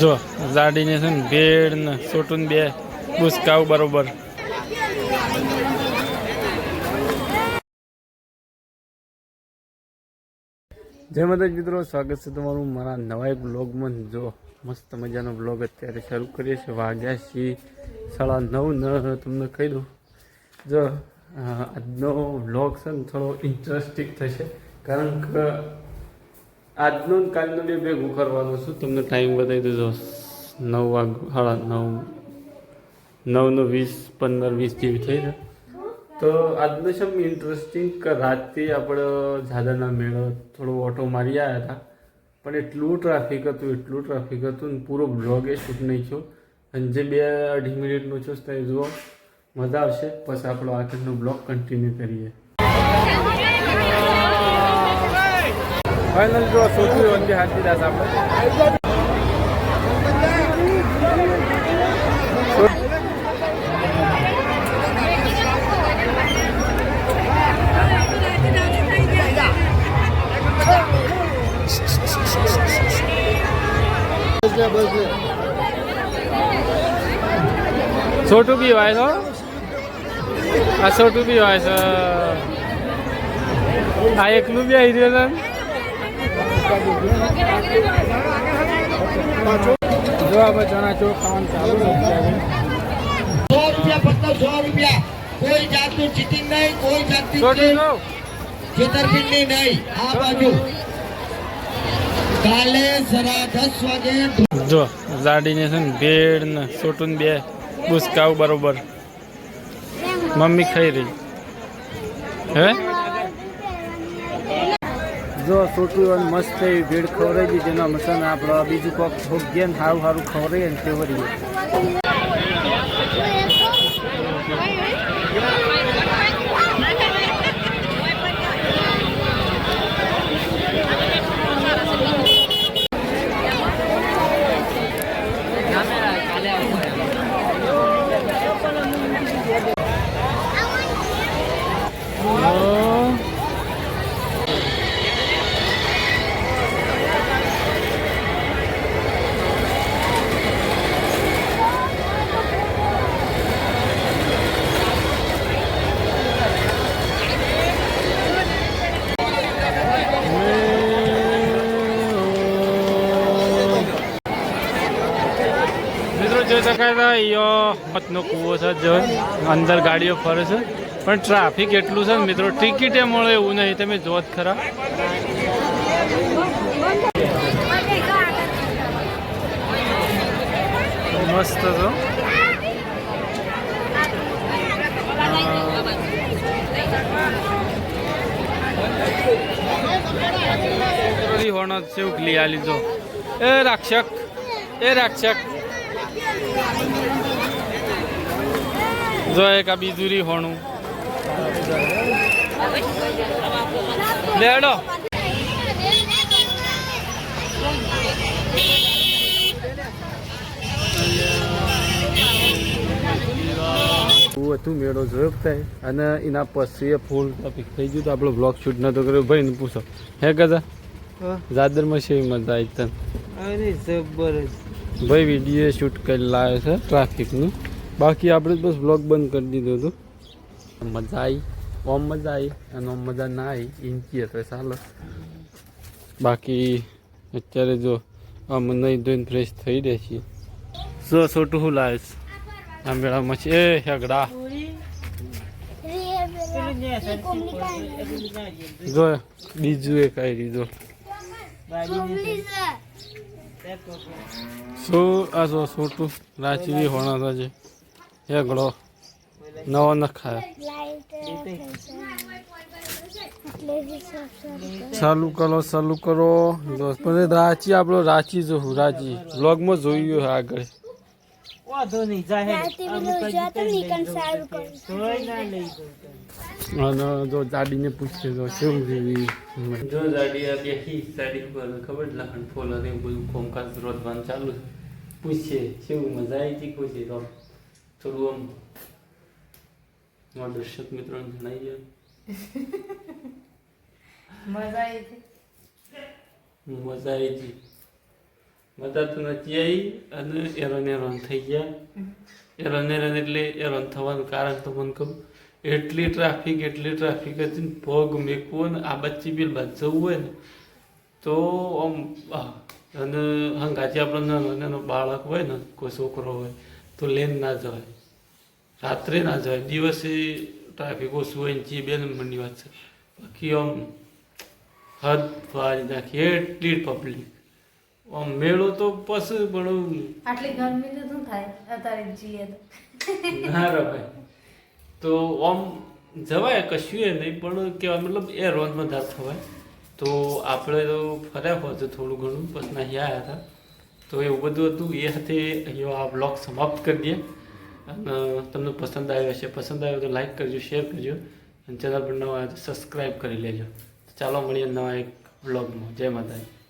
જો, જાડીને છે ને ભેડ ને સોટું બે બુસકાવ બરોબર. જય માતાજી મિત્રો, સ્વાગત છે તમારું મારા નવા એક બ્લોગમાં જો, મસ્ત મજાનો બ્લોગ અત્યારે શરૂ કરીએ છીએ. વાગ્યા છીએ સાડા નવ ન તમને કહી દઉં. જો આજનો બ્લોગ છે ને થોડો ઇન્ટરેસ્ટિંગ થશે. કારણ કે આજનો કાલનું બે ભેગું કરવાનું છું. તમને ટાઈમ બતાવી દેજો. નવ વાગ, સાડા નવ, નવનો વીસ, પંદર, વીસ જેવી થઈ છે તો આજનો છે ઇન્ટરેસ્ટિંગ કે રાતે આપણે જાદાના મેળો થોડો ઓટો મારી આવ્યા હતા. પણ એટલું ટ્રાફિક હતું, એટલું ટ્રાફિક હતું ને પૂરો બ્લોગ એ શૂટ નહીં થયો. અને જે બે અઢી મિનિટનો છો, તે જુઓ, મજા આવશે. પછી આપણો આગળનો બ્લોગ કન્ટિન્યુ કરીએ. ફાઇનલ જો સોચું વંદે હાથીદાસ આપણે છોટું બી હોય છો આ છોટું બી હોય છે આ એકલું બી આવી રહ્યું જો આપણે ચણા ચોક ખાવાનું ચાલુ સો રૂપિયા ફક્ત સો રૂપિયા કોઈ જાતનું ચીટિંગ નહીં કોઈ જાતની જો છેતરપિંડી નહીં. આ બાજુ. કાલે સરા દસ વાગે જો જાડીને છે ને ભેડ ને સોટું ને બે બુસકાવ બરોબર. મમ્મી ખાઈ રહી. હે? જો છોટું અને મસ્ત એવી ભીડ ખવડાવી જેના મસાને આપણે બીજું કોક ભોગ્ય ને સારું સારું ખવડાવીએ ને, કેવડીએ. મિત્રો અહીંયા મતનો કૂવો છે જો, અંદર ગાડીઓ ફરે છે. પણ ટ્રાફિક એટલું છે મિત્રો, ટિકિટે મળે એવું નહીં, તમે જો જ ખરા. મસ્ત છો હોણો લીધો એ રાક્ષક એ રાક્ષક. જો એક આ બીજું રી હોણું. લેડો હું હતું મેળો જોયો થાય અને એના પછી એ ફૂલ ટોપિક થઈ ગયું તો આપણો બ્લોગ શૂટ નતો કર્યો. ભાઈ ને પૂછો. હે કદા જાદરમાં છે મજા આવી તને. અરે જબરજસ્ત. ભાઈ વીડિયો શૂટ કરી લાવ્યો છે ટ્રાફિકનું બાકી આપણે બસ બ્લોગ બંધ કરી દીધો હતો. મજા આવી ઓમ મજા આવી અને ઓમ મજા ના આવી ઇંચી તો ચાલો. બાકી અત્યારે જો આમ નહીં ધોઈને ફ્રેશ થઈ રહે છીએ. સો છોટું હું લાવીશ આ મેળામાં છે. એ હેગડા. જો બીજું એક આવી દીધો શું આ જો છોટું? રાચવી હોણા છે. હેગડો નવો ન ખાય ચાલુ કરો ચાલુ કરો જો પણ રાચી આપણો રાચી જોઉં રાચી વ્લોગમાં જોયું હોય આગળ અને જો જાડીને પૂછે તો કેવું જેવી જો જાડી આ બેઠી સાડી પર ખબર છે લખણ ફોલ અને બધું કોમકાજ રોજવાનું ચાલુ પૂછશે પૂછે કેવું મજા આવી હતી ખુશી તો થોડું આમ મારા દર્શક મિત્રોને જણાવી દે મજા આવી હતી? મજા આવી હતી. મજા તો નથી આવી અને એરોન એરોન થઈ ગયા. એરોન એરોન એટલે એરોન થવાનું કારણ તો મને કહું એટલી ટ્રાફિક એટલી ટ્રાફિક હતી ને પગ મેકવો ને આ બચ્ચી બિલ બાદ જવું હોય ને તો આમ અને હંગાથી આપણો નાનો નાનો બાળક હોય ને કોઈ છોકરો હોય તો લેન ના જવાય. રાત્રે ના જવાય. દિવસે ટ્રાફિક ઓછું હોય ને બે નંબરની વાત છે. બાકી આમ હદ વાળી નાખી. એટલી પબ્લિક આમ મેળો તો પછી પણ આટલી ગરમી તો શું થાય? અત્યારે જઈએ તો. ના રે ભાઈ. તો આમ જવાય કશું એ નહીં પણ કહેવાય મતલબ એ રોજ વધારે થવાય. તો આપણે તો ફર્યા હોય થોડું ઘણું પછી ના આવ્યા હતા. તો એવું બધું હતું. એ સાથે અહીંયા આ બ્લોગ સમાપ્ત કરી દઈએ. અને તમને પસંદ આવ્યો હશે. પસંદ આવ્યો તો લાઈક કરજો શેર કરજો. અને ચેનલ પર નવા સબસ્ક્રાઈબ કરી લેજો. ચાલો મળીએ નવા એક બ્લોગમાં જય માતાજી.